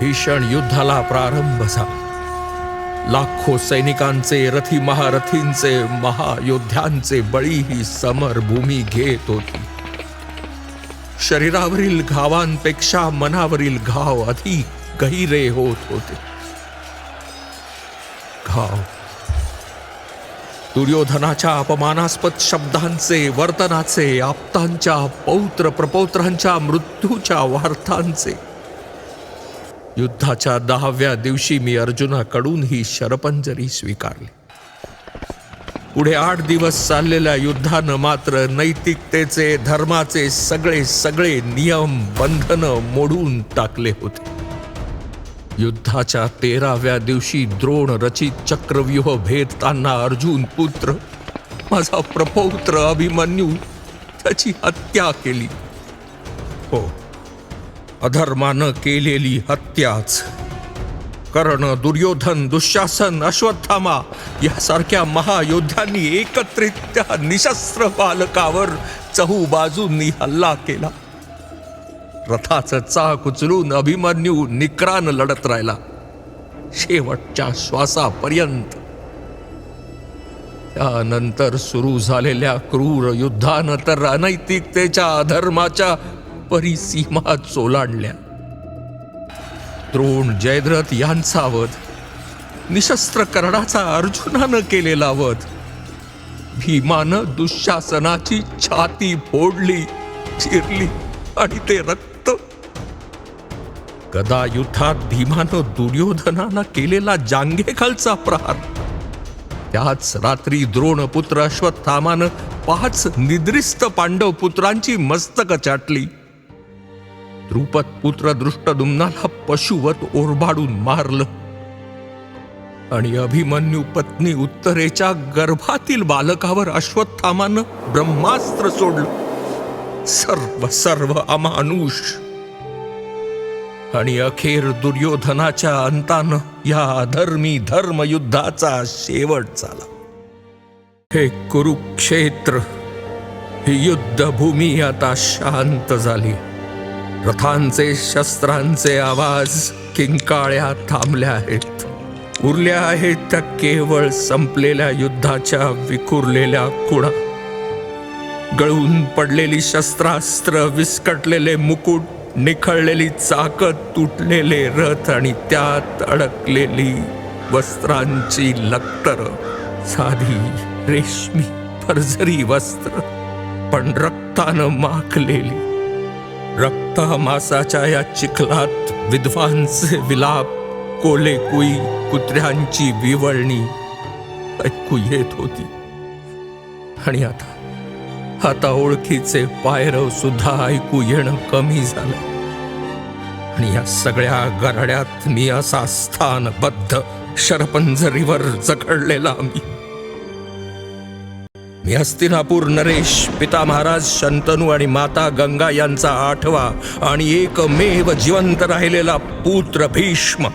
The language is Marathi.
भीषण युद्धाला प्रारंभ झाला. लाखो सैनिकांचे रथी महारथींचे महायोद्ध्यांचे बळी ही समर भूमी घेत होती. शरीरावरील घावांपेक्षा मनावरील घाव अधिक गहिरे होत होते. घाव. दुर्योधनाच्या अपमानास्पद शब्दांचे वर्तनाचे आप्तांच्या पौत्र प्रपौत्रांच्या मृत्यूच्या वार्तांचे युद्धाच्या दहाव्या दिवशी मी अर्जुनाकडून ही शरपंजरी स्वीकारली. पुढे आठ दिवस चाललेल्या युद्धानं मात्र नैतिकतेचे धर्माचे सगळे सगळे नियम बंधनं मोडून टाकले होते. युद्धाच्या तेराव्या दिवशी द्रोण रचित चक्रव्यूह भेदताना अर्जुन पुत्र माझा प्रपौत्र अभिमन्यू त्याची हत्या केली. हो अधर्मानं केलेली हत्याच. कर्ण दुर्योधन दुःशासन अश्वत्थामा यासारख्या महायोद्ध्यांनी एकत्रित त्या निशस्त्र बालकावर चहू बाजूंनी हल्ला केला. रथाचं चाक उचलून अभिमन्यू निकरान लढत राहिला. शेवटच्या श्वासापर्यंत. त्यानंतर सुरू झालेल्या क्रूर युद्धानं तर अनैतिकतेच्या अधर्माच्या परिसीमा चोलांडल्या. द्रोण जयद्रथ यांचा वध निशस्त्र कर्णाचा अर्जुनानं केलेला वध भीमानं दुःशासनाची छाती फोडली चिरली आणि ते रक्त. गदा युद्धात भीमानं दुर्योधनानं केलेला जांघेखालचा प्रहार. त्याच रात्री द्रोणपुत्र अश्वत्थामानं पाच निद्रिस्त पांडव पुत्रांची मस्तक चाटली. द्रुपद पुत्र दृष्टदुम्नाला पशुवत ओरबाडून मारलं. आणि अभिमन्यू पत्नी उत्तरेच्या गर्भातील बालकावर अश्वत्थामानं ब्रह्मास्त्र सोडलं. सर्व सर्व अमानुष. आणि अखेर दुर्योधनाच्या अंतानं या अधर्मी धर्मयुद्धाचा शेवट झाला. हे कुरुक्षेत्र ही युद्धभूमी आता शांत झाली. रथांचे शस्त्रांचे आवाज किंकाळ्या थांबल्या आहेत. उरल्या आहेत त्या केवळ संपलेल्या युद्धाच्या विखुरलेल्या खुणा गळून पडलेली शस्त्रास्त्र विस्कटलेले मुकुट निखळलेली चाकत तुटलेले रथ आणि त्यात अडकलेली वस्त्रांची लक्तर साधी रेशमी फरझरी वस्त्र पण रक्तानं माखलेली रक्तामासाच्या या चिखलात विद्वांचे विलाप कोले कुई कुत्र्यांची विवळणी ऐकू येत होती. आणि आता आता ओळखीचे पायरव सुद्धा ऐकू येणं कमी झालं. आणि या सगळ्या गराड्यात मी असा स्थानबद्ध शरपंजरीवर जखडलेला मी. मी हस्तिनापूर नरेश पिता महाराज शंतनू आणि माता गंगा यांचा आठवा आणि एकमेव जिवंत राहिलेला पुत्र भीष्म.